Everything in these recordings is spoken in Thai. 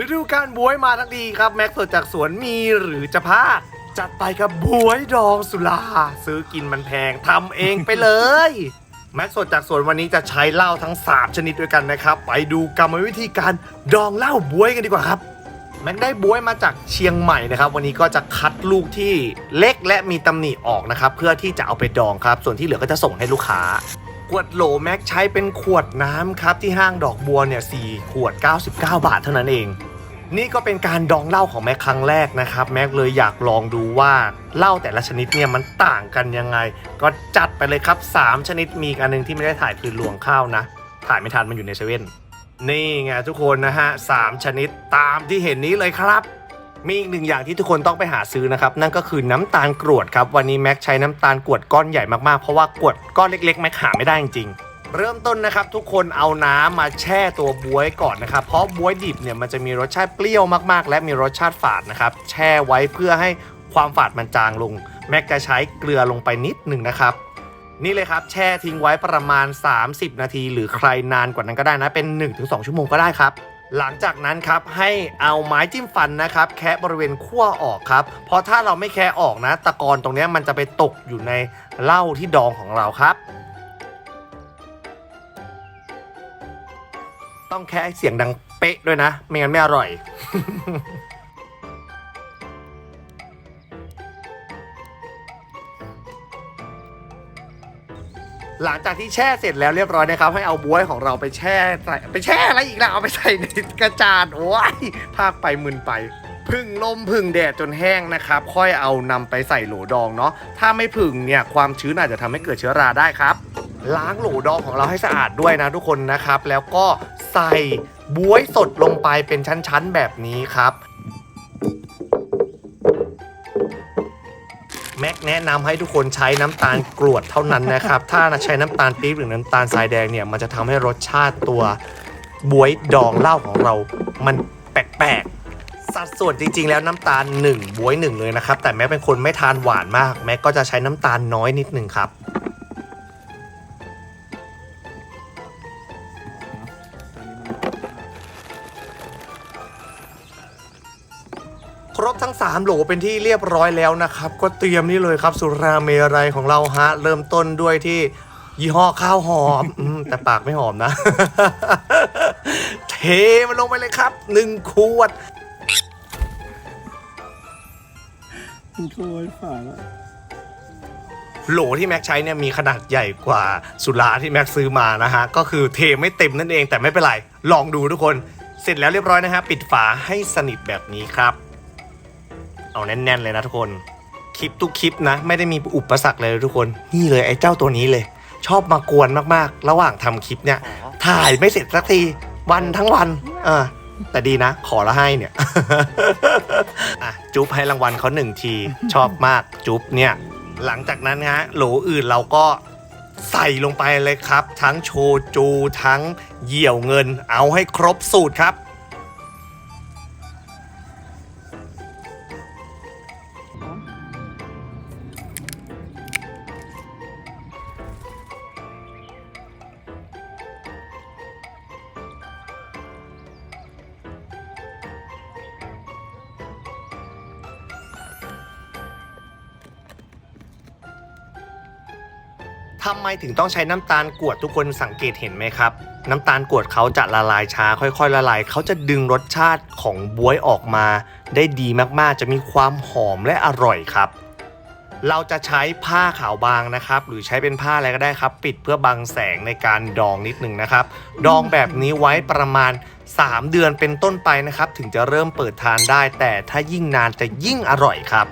ฤดูการบวยมาทั้งทีครับ แม็กสดจากสวนมีหรือจะพลาดจัดไปกับบวยดองสุราซื้อกินมันแพงทำเองไปเลย แม็กสดจากสวนวันนี้จะใช้เหล้าทั้ง 3 ชนิดด้วยกันนะครับ ไปดูกรรมวิธีการดองเหล้าบวยกันดีกว่าครับ แม็กได้บวยมาจากเชียงใหม่นะครับ วันนี้ก็จะคัดลูกที่เล็กและมีตำหนิออกนะครับ เพื่อที่จะเอาไปดองครับ ส่วนที่เหลือก็จะส่งให้ลูกค้า วดโหลแม็กใช้เป็นขวดน้ำครับ ที่ห้างดอกบัวเนี่ย4ขวด 99 บาทเท่านั้นเอง นี่ก็เป็นการดองเหล้าของแม็กครั้งแรกนะครับ แม็กเลยอยากลองดูว่าเหล้าแต่ละชนิดเนี่ยมันต่างกันยังไง ก็จัดไปเลยครับ 3 ชนิดมีอันหนึงที่ไม่ได้ถ่ายคือหลวงข้าวนะ ถ่ายไม่ทันมันอยู่ในเซเว่นนี่ไงทุกคนนะฮะสามชนิดตามที่เห็นนี้เลยครับ มีอีกหนึ่งอย่างที่ทุกคนต้องไปหาซื้อนะครับนั่นก็คือน้ำตาลกรวดครับวันนี้แม็กใช้น้ำตาลกรวดก้อนใหญ่มากๆเพราะว่ากรวดก้อนเล็กๆแม็กหาไม่ได้จริงเริ่มต้นนะครับทุกคนเอาน้ำมาแช่ตัวบวยก่อนนะครับ เพราะบวยดิบเนี่ยมันจะมีรสชาติเปรี้ยวมากๆ และมีรสชาติฝาดนะครับ แช่ไว้เพื่อให้ความฝาดมันจางลง แม็กจะใช้เกลือลงไปนิดหนึ่งนะครับ นี่เลยครับแช่ทิ้งไว้ประมาณ 30 นาที หรือใครนานกว่านั้นก็ได้นะเป็น 1-2 ชั่วโมงก็ได้ครับ หลังจากนั้นครับให้เอาไม้จิ้มฟันนะครับ แคะบริเวณขั้วออกครับ เพราะถ้าเราไม่แคะออกนะ ตะกอนตรงนี้มันจะไปตกอยู่ในเหล้าที่ดองของเราครับ ต้องแคะเสียงดังเป๊ะด้วยนะ ไม่งั้นไม่อร่อย หลังจากที่แช่เสร็จแล้วเรียบร้อยนะครับ ให้เอาบวยของเราไปแช่ใส่ไปแช่อะไรอีกล่ะเอาไปใส่ในกระจาดโอ้ยภาคไปมึนไปพึ่งลมพึ่งแดดจนแห้งนะครับ ค่อยเอานำไปใส่โหลดองเนาะถ้าไม่พึ่งเนี่ยความชื้นอาจจะทำให้เกิดเชื้อราได้ครับ ล้างโหลดองของเราให้สะอาดด้วยนะทุกคนนะครับ แล้วก็ใส่บวยสดลงไปเป็นชั้นๆแบบนี้ครับ แนะนำให้ทุกคนใช้น้ำตาลกรวดเท่านั้นนะครับ ถ้าใช้น้ำตาลปี๊บหรือน้ำตาลทรายแดงเนี่ยมันจะทำให้รสชาติตัวบวยดองเหล้าของเรา มันแปลกๆ สัดส่วนจริง ๆ แล้วน้ำตาล1บวย1เลยนะครับ แต่แม้เป็นคนไม่ทานหวานมาก แม้กก็จะใช้น้ำตาลน้อยนิดหนึ่งครับ บทั้ง 3 โหลเป็นที่เรียบร้อยแล้วนะครับ ก็เตรียมนี่เลยครับสุราเมรัยของเราฮะ เริ่มต้นด้วยที่ยี่ห้อข้าวหอมอมแต่ปากไม่หอมนะ เทมันลงไปเลยครับ1ขวดมันโคยฝาแล้วโหลที่แม็กใช้เนี่ยมีขนาดใหญ่กว่าสุราที่แม็กซื้อมานะฮะ ก็คือเทไม่เต็มนั่นเองแต่ไม่เป็นไร ลองดูทุกคน เสร็จแล้วเรียบร้อยนะฮะ ปิดฝาให้สนิทแบบนี้ครับ เอาแน่นๆเลยนะทุกคน คลิปทุกคลิปนะ ไม่ได้มีอุปสรรคเลยทุกคน นี่เลยไอ้เจ้าตัวนี้เลย ชอบมากวนมากๆ ระหว่างทำคลิปเนี่ย ถ่ายไม่เสร็จสักทีวันทั้งวันเออแต่ดีนะ ขอละให้เนี่ยอะจุ๊บให้รางวัลเขาหนึ่งทีชอบมากจุ๊บเนี่ย หลังจากนั้นฮะโหลอื่นเราก็ใส่ลงไปเลยครับ ทั้งโชจูทั้งเหยี่ยวเงิน เอาให้ครบสูตรครับ ทำไมถึงต้องใช้น้ำตาลกวดทุกคนสังเกตเห็นไหมครับ น้ำตาลกวดเขาจะละลายช้า ค่อยๆ ละลายเขาจะดึงรสชาติของบวยออกมา ได้ดีมากๆ จะมีความหอมและอร่อยครับ เราจะใช้ผ้าขาวบางนะครับ หรือใช้เป็นผ้าอะไรก็ได้ครับ ปิดเพื่อบังแสงในการดองนิดนึงนะครับ ดองแบบนี้ไว้ประมาณ 3 เดือนเป็นต้นไปนะครับ ถึงจะเริ่มเปิดทานได้ แต่ถ้ายิ่งนานจะยิ่งอร่อยครับ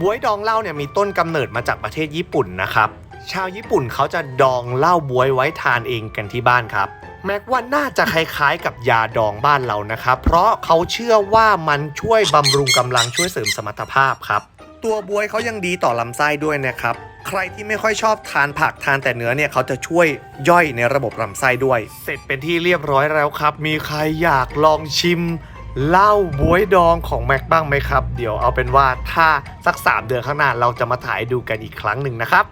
บวยดองเหล้าเนี่ยมีต้นกำเนิดมาจากประเทศญี่ปุ่นนะครับ ชาวญี่ปุ่นเขาจะดองเหล้าบวยไว้ทานเองกันที่บ้านครับ แม้ว่าน่าจะคล้ายๆกับยาดองบ้านเรานะครับ เพราะเขาเชื่อว่ามันช่วยบำรุงกำลังช่วยเสริมสมรรถภาพครับ ตัวบวยเขายังดีต่อลำไส้ด้วยนะครับ ใครที่ไม่ค่อยชอบทานผักทานแต่เนื้อเนี่ยเขาจะช่วยย่อยในระบบลำไส้ด้วย เสร็จเป็นที่เรียบร้อยแล้วครับ มีใครอยากลองชิมเหล้าบวยดองของแม็กบ้างไหมครับ เดี๋ยวเอาเป็นว่าถ้าสัก 3 เดือนข้างหน้าเราจะมาถ่ายดูกันอีกครั้งหนึ่งนะครับ